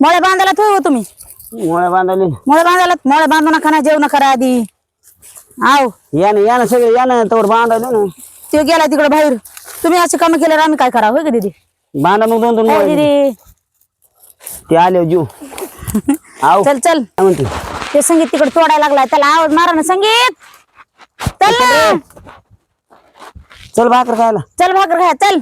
मोळ्या बांधायला हो तुम्ही? मोळ्या बांधवले मोळ्या बांधायला मोळ्या बांधू नका ना करा आधी आव या ना या ना सगळे या ना तवर बांधवले ना. ते गेला तिकडे बाहेर. तुम्ही असे काम केल्यावर आम्ही काय करावं होय का दीदी? बांधा मग दोन दोन हो मोळे. दीदी. ते आले जीव. आव चल चल. काय म्हणते? ते संगीत तिकडे तोडायला लागलाय. त्याला आवाज़ मारा ना संगीत. चल ना. चल. भाकर खायला. चल भाकर खाय चल.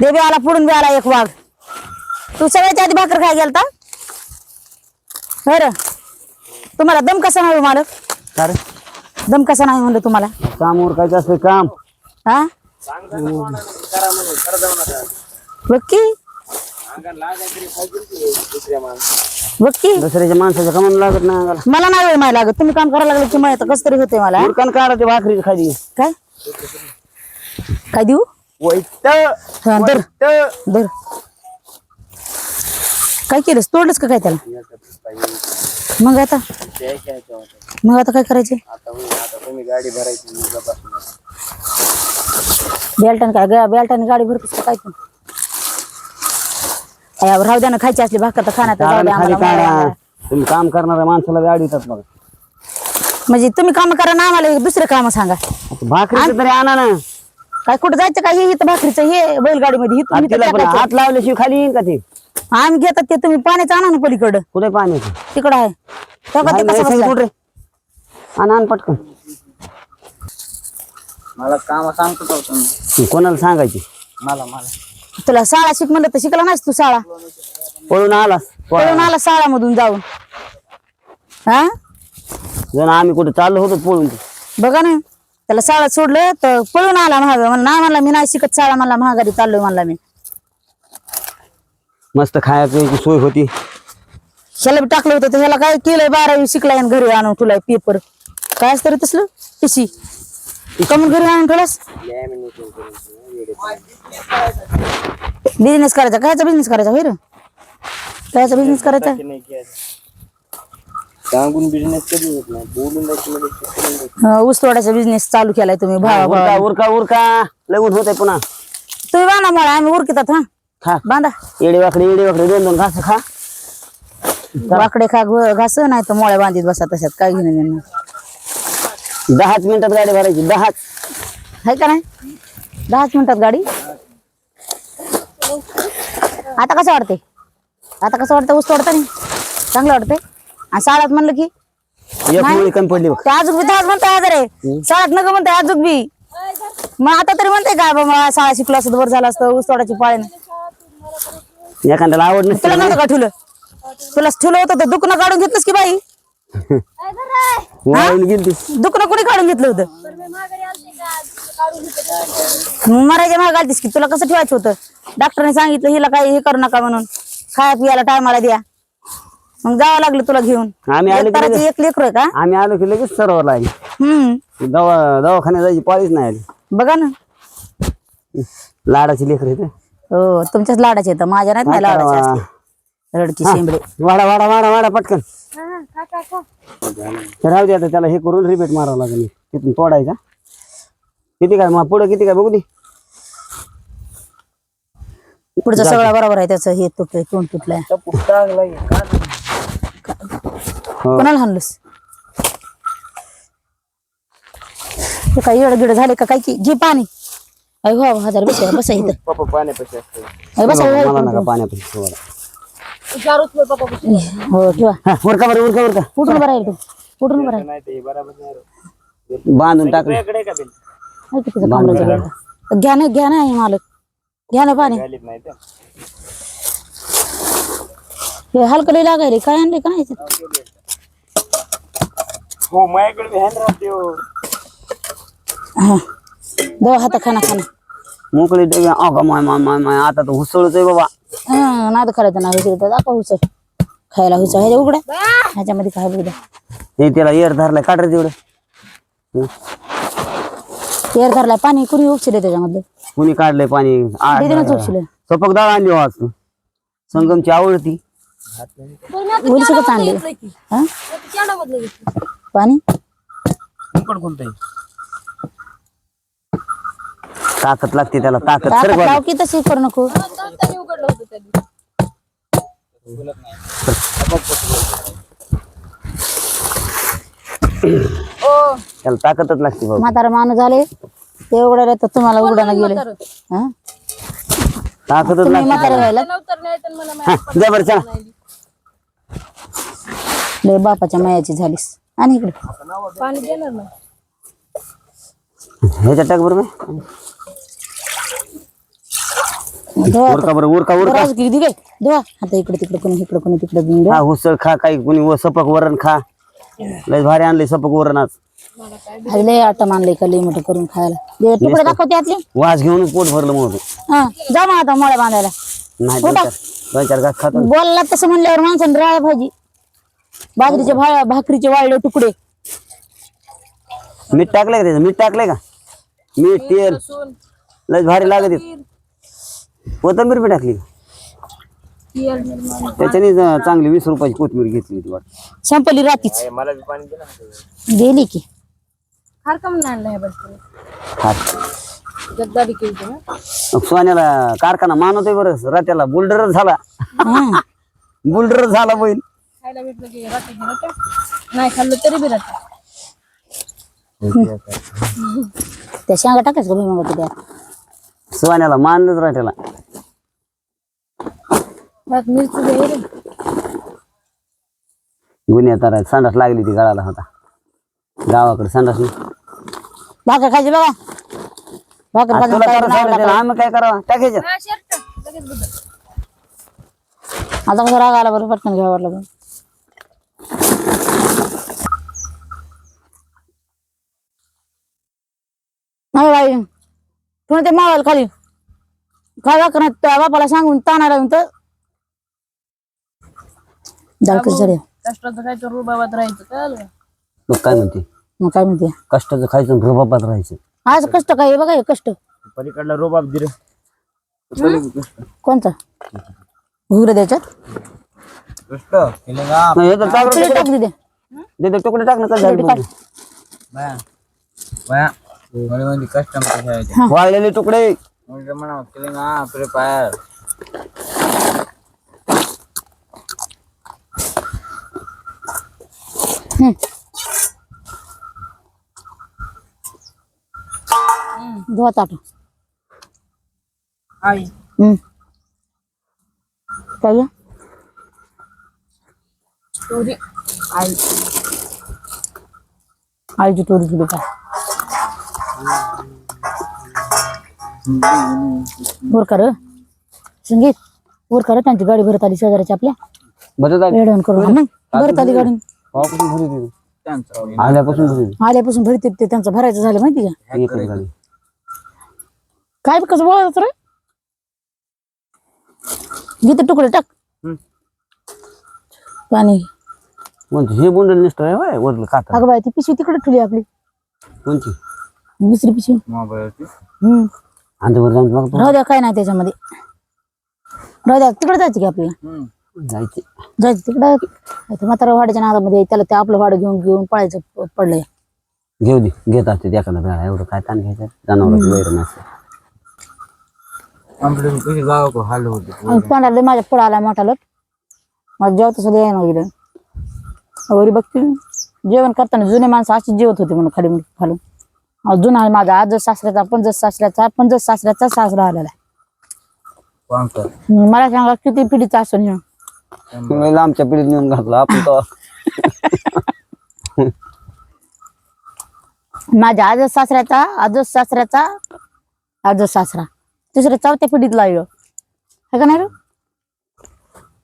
देवी आला पुढून बी आला एक वाघ. तू सगळ्याच्या आधी भाकर खाय गेलता? बरं. तुम्हाला दम कसा नाही हो मालक? का रे? दम कसा नाही म्हणलं तुम्हाला? काम उरकायचं असतं काम. हा? बघ की बघ की दुसऱ्याच्या माणसाच्या कमान लागत नाही अंगाला मला नाही वेळ माहिती लागत. तुम्ही काम करायला लागलं की मला कस तरी होते मला? उरकान काढा ते भाकरी खाली. काय? काय देऊ? वैत. हा, दर दर काय केलंस तोडलंस का काय त्याला? मग आता? मग आता काय करायचे? बेल्टाने काय ग- बेल्टाने गाडी भरतोस का काय तू राहू द्या ना खायची असली भाकर तर खाण्यात जाऊ द्या खाली आम्हाला. काढा. मला. तुम्ही काम करणाऱ्या माणसाला गाडी येतात बघा म्हणजे तुम्ही काम करा ना आम्हाला दुसरे काम सांगा. आता भाकरीचं तरी आणा ना. काय कुठं जायचं काय? हे इथं भाकरीचं हे बैलगाडीमध्ये इथून आता इथं तिला पण टाकायचं. हात लावल्याशिवाय खाली येईन का ते? आम्ही घेतात ते तुम्ही पाण्याचं आणा ना पलीकडं. कुठे पाण्याचं? तिकडं आहे. तो का ते नाही, कसं नाही, बसलाय? कुठे आण आण पटकन. मला काम सांगतो का तुम्ही? कोणाला सांगायची? मला मला. तुला शाळा शिक म्हणलं तर शिकला नाहीस तू शाळा? पळून आलास. पळून आला शाळामधून जाऊन. हा? जण आम्ही कुठे चाललो होतो पळून. बघा ना. त्याला शाळा सोडलं तर पळून आला महाग म्हणला ना म्हणला मी नाही शिकत शाळा. म्हणला महागारी चाललोय म्हणला मी. मस्त खायची सोय होती. ह्याला बी टाकलं होतं तर ह्याला काय केलंय बारावी शिकलाय आणि घरी आणून तुला पेपर काय असतं रे तसलं पिशी. कमून घरी आणून ठेवलास? बिझनेस करायचा कायचा बिझनेस करायचा होय रे? कायचा बिझनेस करायचा? सांगून बिझनेस कधी होत नाही बोलून चालू केलाय तुम्ही भावा उरका भावा. उरका उरका. लगून होते पुन्हा. तुम्ही बांधा मला आम्ही उरकितात हा. खा. बांधा. येडे वाकडे येडे वाकडे दोन दोन घास खा. वाकडे खा घास नाही तर मोळ्या बांधीत बसा तशात. काय घेणं देणं दहाच मिनिटात गाडी भरायची. दहाच. आहे का नाही? दहाच मिनिटात गाडी? आता कसं वाटते आता कसं वाटतं ऊस तोडता नाही चांगलं वाटतंय आणि शाळात म्हणलं की एक मुली कमी पडली बघ. ते अजून बी दहाच म्हणताय आजार आहे. शाळात नका म्हणताय अजून बी. मग आता तरी म्हणते का बाबा शाळा शिकलो असतं बरं झालं असतं ऊस तोडायची पाळी नाही. एखाद्याला आवड नसते तुला नव्हतं का ठेवलं तुला ठेवलं होतं तर दुखणं काढून घेतलंस की बाई? वाळून गेली दुखणं कोणी काढून घेतलं होतं? मरायच्या मागे घालतीस की तुला कसं ठेवायचं होतं? डॉक्टरने सांगितलं हिला काही हे करू नका म्हणून. खाया पियाला टायमाला द्या. मग जावं लागलं तुला घेऊन. आम्ही आलो एक की ताराची लगेच- एक लेकर आहे का? आम्ही आलो की लगेच सरोवर लागली हम्म. दवा दवाखान्यात जायची पाळीच नाही आली. बघा ना. लाडाची लेकर हो तुमच्याच लाडाचे येतं माझ्या नाहीत नाही लाडाचे असते रडकी शेंबडे. वाडा वाडा वाडा वाडा पटकन. राहू दे आता त्याला हे करून रिपीट मारावं लागेल. तिथून तोडायचा. किती काय मग पुढे किती काय बघू दे. पुढचं सगळं बरोबर आहे त्याचं हे तुटलंय तोंड तुटलंय. हो. कोणाला हाणलंस? हे काय येड गिड झाले का काय की? घे पाणी. अय हो हज़ार बसा बसा इथं पप्पा पाण्यापाशी असते अय बसा मला नका पाण्यापाशी सोडा. हो ठेवा हा, उरका बरं उरका उरका कुठून बरं आहे तू कुठून बरं आहे नाही ते बरोबर नाही रे. बांधून टाकलं इकडे का बिल आहे की तिथं कमरेच्या वेळेला? घ्या ना घ्या ना हे मालक घ्या ना पाणी घालीत नाही ते हे हलकं लई लागायले काय आणले का नाही ते? हो माझ्याकडे बी हो. हा दवा हाता खाना खाना मोकळी देवी अगं माय माय माय माय आता तर हुसळच आहे बाबा. हा नाद करायचं ना हुसर तर दाखवा हुसर खायला हुसर ह्याच्या उघड्या ह्याच्यामध्ये काय बघ हे त्याला एअर धरलाय काढ रे तेवढं तेर धरलाय पाणी कुणी उपशिले त्याच्यामध्ये? कुणी काढलंय पाणी? आ- उपशिले सपक डाळ आणली हो आज. संगमची आवडती उलसकच आणले हा? पाणी? कुंकड कोणतं? ताकद लागते त्याला ताकद आता सर लाव की तशी करू नको. नाही. त्याला ताकदच लागते बाबा म्हातारा माणूस झाले ते उघडा तर तुम्हाला उघडायला गेले. हा? ताकदच तुम्ही लागते म्हातारे व्हायला? हा, जा बरं चला. लय बापाच्या मायाची झालीस. आणि इकडे. ह्याच्या टाक बरं बाई. धुवा उरका बरं उरका उरका. बरं, किती काय धुवा. आता इकडे तिकडे कोणी इकडे कोणी तिकडे हा. हुसळ खा काही कोणी व सपक वरण खा. लय भारी आणले सपक वरण आज. लय आटा मानलंय का लय मोठं करून खायला. दे, तुकडे दाखवते आतले. वास घेऊनच पोट भरलं हा जा मग आता मोळ्या बांधायला. नाही दोन चार दोन चार घास खातो. ना. बोलला तसं म्हणल्यावर माणसाने राळ्या भाजी. बाजरीचे भा भाकरीचे वाळले तुकडे. मीठ टाकलंय का त्याचं? मीठ टाकलंय का? मीठ तेल. लय भारी लागत. कोथिंबीर बी टाकली? त्याच्याने ज- चांगली वीस रुपयाची कोथिंबीर घेतली होती वाटतं. संपली रातीच. ए, मला बी पाणी दे ना. गेली की. फार कम केली ना मग सोन्याला कारखाना मानवतोय बरं रात्याला बुलडरच झाला. हा. बुलडरच झाला बैल. खायला भेटलं की राहते की राहते नाही खाल्लं तरी बी राहते त्या शेंगा टाकायचं का त्यात सोन्याला मानलंच रात्याला बस मिरची रे संडास लागली ती गळाला होता गावाकडे संडास नाही. भाकर खायची बघा भाकर तुला सांगितलं. आम्ही काय करावं? टाकायचं हा शर्ट लगेच बदल आता कसं राग आला बरं पटकन घ्यावं लागलं. नाही बाई तुला ते मावायला खाली? काय वाकरणार त्या बापाला सांगून ताना लावून तर दाळकच झाले. कष्टाचं खायचं रुबाबात राहायचं कळलं का? मग काय म्हणते? मग काय म्हणते? कष्टाचं खायचं रुबाबात राहायचं. आज कष्ट काय आहे बघा हे कष्ट. पलीकडला रोबाब दिरे कोणता? घुगरे द्यायच्यात? कष्ट केले का? नाही, हे तर चालू प्लेट टाक दिदे तिथे तुकडे टाक ना झाली काढ. बाया बाया मला म्हणजे कष्ट ठेवायचे वाळलेले तुकडे. म्हणजे म्हणा केले ना प्रे पायर हम्म. धुवा ताट. आई. हम्म. काय गं? स्टोरी आई. आईची टोरी तुली काय वर कर संगीत. वर कर त्यांची गाडी भरत आली शेजाऱ्याची आपल्या. करून. भरत आली गाडी केव्हापासून भरी होती? त्यांचं. आल्यापासून भरी होती. आल्यापासून भरते ते त्यांचं भरायचं झालं माहिती का? एकच गाडी काय कसं बोलायचं रे? घेते तुकडे टाक. हम्म. पाणी. म्हणजे हे बोंडल निष्ठ आहे होय, वरलं काता अगं बाय ती पिशवी तिकडे ठेवली आपली. कोणची दुसरी पिशवी. मोबाईलवरती हम्म. अंधवर जाऊन बघतो. राहू द्या काय नाही त्याच्यामध्ये. राहू द्या तिकडे जायचं की आपल्याला. जायचे. जायचं तिकडे? म्हातारा वाड्याच्या नादामध्ये त्याला ते आपलं वाडं घेऊन घेऊन पळायचं पडलंय. घेऊ दे घेत असते एखादा वेळा. एवढं काय ताण घ्यायचं? जनावरांची वैर नसते हाल होते. आणि माझ्या पुढं आला मोठा लट. मला जेवत सुद्धा यायला गेलं वरी बघते जेवण करताना जुने माणसं अशी जेवत होते म्हणून खाली खालून. अहो, जुना आहे माझा. आजच सासऱ्याचा पंजस सासऱ्याचा पंजस सासऱ्याचा सासरा आलेला आहे. मला सांगा किती पिढीचा असून ह्यो. मी लांबच्या पिढीत नेऊन घातला आपण तो माझ्या आजच सासऱ्याचा आजच सासऱ्याचा आजच सासरा. तिसऱ्या चौथ्या पिढीत लागलो. हे का नाही रे?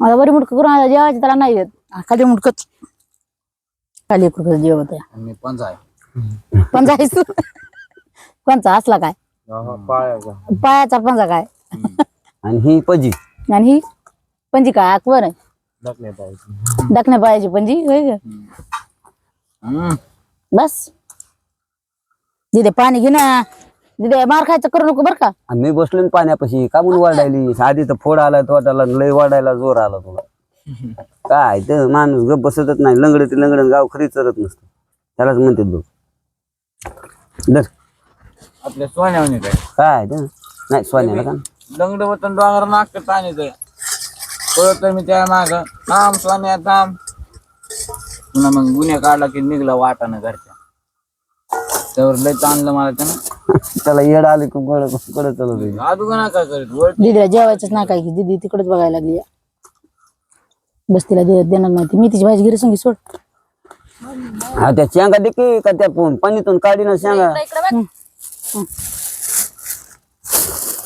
मला बरी मुटकं करून जेवायचं त्याला नाही येत. खाली मुटकच खाली एक रुपये जेवत आहे आणि पंच आहे असला काय? पायाचा पंजा काय? आणि ही पजी. आणि ही? पंजी काय अकबर आहे? दाखले पाहिजे दखण्या पायाची पंजी होय ग हम्म. बस. दिदे पाणी घे ना दिदे मार खायचं करू नको बरं का? आणि मी बसलो ना पाण्यापाशी का म्हणून वाढायली आधी तर फोड आला तोटाला लय वाढायला जोर आला तुला. काय ते माणूस गप बसतच नाही लंगडे ते लंगडे गाव खरी चरत नसतं. त्यालाच म्हणते बघ दर आपल्या सोन्यावणी काय? काय ते? नाही सोन्याला का? लंगड वतन डोंगर नागत पाणी ते पळतोय मी त्या माग. थांब सोन्या थांब. पुन्हा मग गुन्हे काढला की निघला वाटानं घरच्या. त्यावर लय ताणलं मला त्यानं त्याला येड आले खूप गडकडे चालत होती. अजून का काय करीत? वळ दीदीला जेवायचंच नाही काय की दीदी तिकडेच बघायला लागली. बस तिला दे- देणार नाही ती. मी तिची भाजी गिरी संगी सोड. हा त्या शेंगा दे की का त्या प- पाणीतून काढी ना शेंगा. इकडे बघ.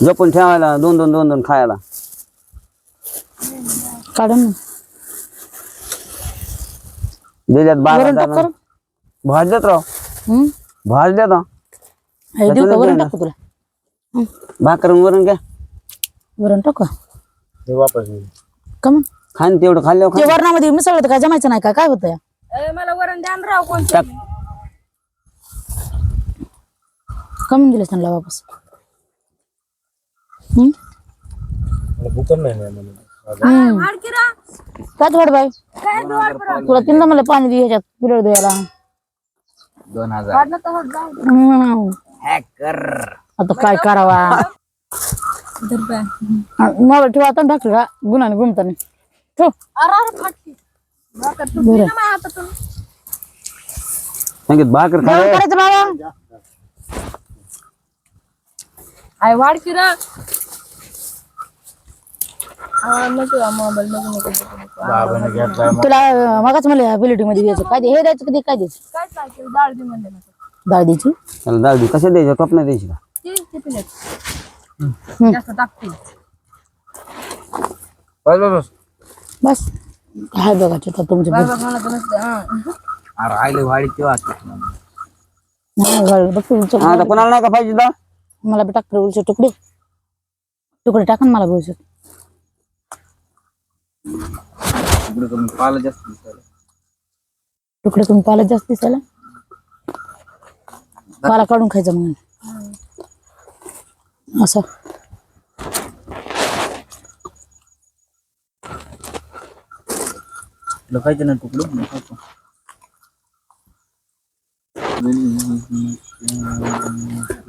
जपून ठेवायला दोन दोन दोन दोन खायला. काढून दिल्यात बारा वरण टाक. करून देत राव हम्म. भाज देत हे देऊ का? वरण टाकू तुला. घ्या. वरण टाकू? वापस येईल. का मग खान तेवढं खाल्ल्यावर ते वरणामध्ये मिसळलं तर काय जमायचं नाही का? काय होतं ए, मला वरण द्यान राव कोण टाक. कमी दिलं त्यांना वापस. हम्म. मला नाही ना मला. हम्म हाडकिरा काय वाट बाई काय तू वाट बरं तुला तीनदा मला पाणी दे ह्याच्यात पिरड द्यायला दोन हजार वाढलं तर होत जाऊ दे. हम्म. हॅकर आता काय करावा धर बाय. मला ठेवा आता ढाकलं का गुन्हाने गुमताने ठेव अरे अरे फाटली भाकर तू घे ना माझ्या हातातून सांगित भाकर जेवण खाय करायचं बाबा आय वाडकिरा नको मोबाईल नको नको नको, नको. बाबाने तुला मगाच मला बिलिटी मध्ये द्यायचं काय दे हे द्यायचं कधी काय द्यायचं? काय चालते डाळ दे म्हणले ना डाळ द्यायची? त्याला कशा द्यायच्या? द्यायची का? जास्त टाकते. बस बस बस. बस. काय आता तुमच्या बाबा मला हा. अरे तेव्हा बघ तुमचं आता कोणाला नाही का पाहिजे मला बी टाकले उलचे तुकडे. तुकडे टाका ना मला बोलचे इकडे कमी पाला जास्त दिसायला. तुकडे कमी पाला जास्त दिसायला? पाला काढून खायचा मग असं. खायचं ना तुकडं.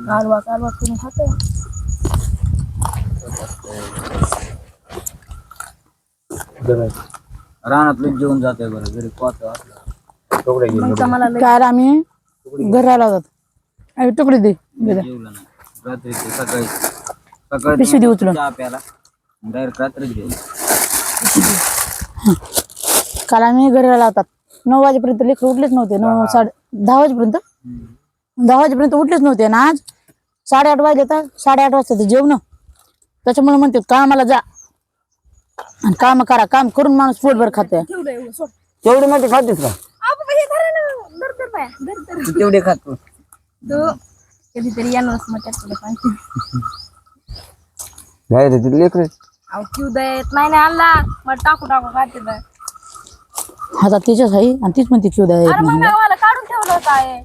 कालवा कालवा करून खाते. रानातलं जेवण जाते बरं घरी पाहतो असलं मग तर मला लय काय रे आम्ही घर राहिला होतात अरे तुकडे दे दे दे. जेवलं नाही रात्री ते सकाळी सकाळी पिशवी दे उचलून. चहा प्याला डायरेक्ट रात्रीच गेलो काल आम्ही घरी राहिला होतात नऊ वाजेपर्यंत लेकर उठलेच नव्हते. नऊ साडे दहा वाजेपर्यंत? दहा वाजेपर्यंत उठलेच नव्हते. आणि आज साडेआठ वाजले तर साडेआठ वाजता ते जेवण. त्याच्यामुळे म्हणते कामाला जा. आणि काम करा काम करून माणूस पोटभर सोड. तेवढी मोठी खातेस का? तेवढे खातो तू. कधीतरी तिथे लेकर. क्यू नाही नाही आणला. मग टाकू टाकू खाते तर. आता तिच्याच आहे आणि तीच म्हणते क्यू द्या काढून ठेवलं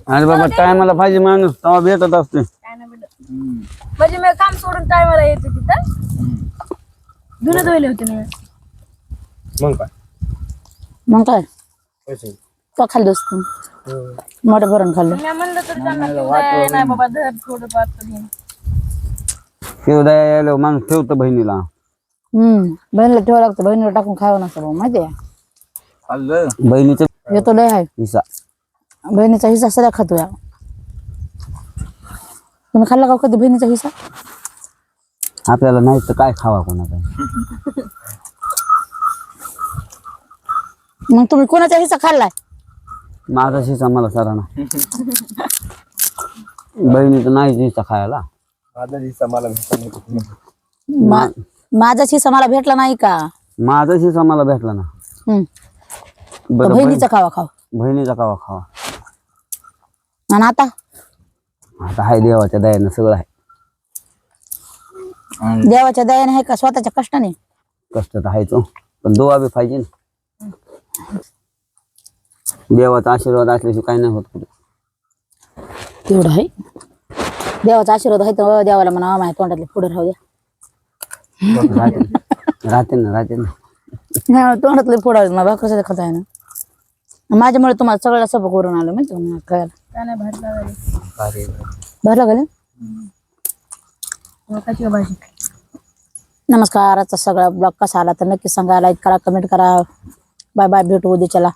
अरे बाबा टायमाला पाहिजे माणूस तेव्हा भेटत असते. काय म्हणजे मी काम सोडून टायमाला येते तिथं. धुणं धुवले होते ना. मग काय? मग काय? पैसे तो खाल्लं असतं. मोठं भरण खाल्लं. मी म्हणलं तर त्यांना क्यू द्याय नाही बाबा धर थोडं फार तरी. शिवदा यायला माणूस ठेवतो बहिणीला. हम्म. बहिणीला ठेवावं लागतं. बहिणीला टाकून खावं नसतं भाऊ माहिती आहे? खाल्लं? बहिणीचा येतो लय आहे. हिस्सा. बहिणीचा हिस्सा सध्या खातोय. तुम्ही खाल्ला का कधी बहिणीचा हिस्सा? आपल्याला नाही तर काय खावा कोणाचा? मग तुम्ही कोणाचा हिस्सा खाल्लाय? माझा हिस्सा मला सराना बहिणीचा नाही हिस्सा खायला. माझा दिवसा मला भेटला मा- माझाच हिस्सा मला भेटला नाही का? माझा हिस्सा मला भेटला ना. हम्म. तर बरं बहिणीचा खावा खाव. बहीण- बहिणीचा कावा खावा. आणि आता? आता हाय देवाच्या दयानं सगळं आहे. देवाच्या दयाने आहे का? स्वतःच्या कष्टाने? कष्ट तर आहेच हो. पण दोवा बी पाहिजे ना. देवाचा आशीर्वाद असल्याशिवाय काही नाही होत कुठे. तेवढं आहे. देवाचा आशीर्वाद आहे तर देवाला म्हणा माझ्या तोंडातले पुढे राहू द्या. राहते ना राहते ना. राहते ना हा, तोंडातले पुढे मला भाकर खाता आहे ना? माझ्यामुळे तुम्हाला सगळ्याला सपोक करून आलं माहिती का? मला कळायला काय नाही भात लावायला. भरला मग भाजी नमस्कार आजचा सगळा ब्लॉग कसा आला तर नक्की सांगा लाईक करा कमेंट करा. बाय बाय भेटू उद्याच्याला.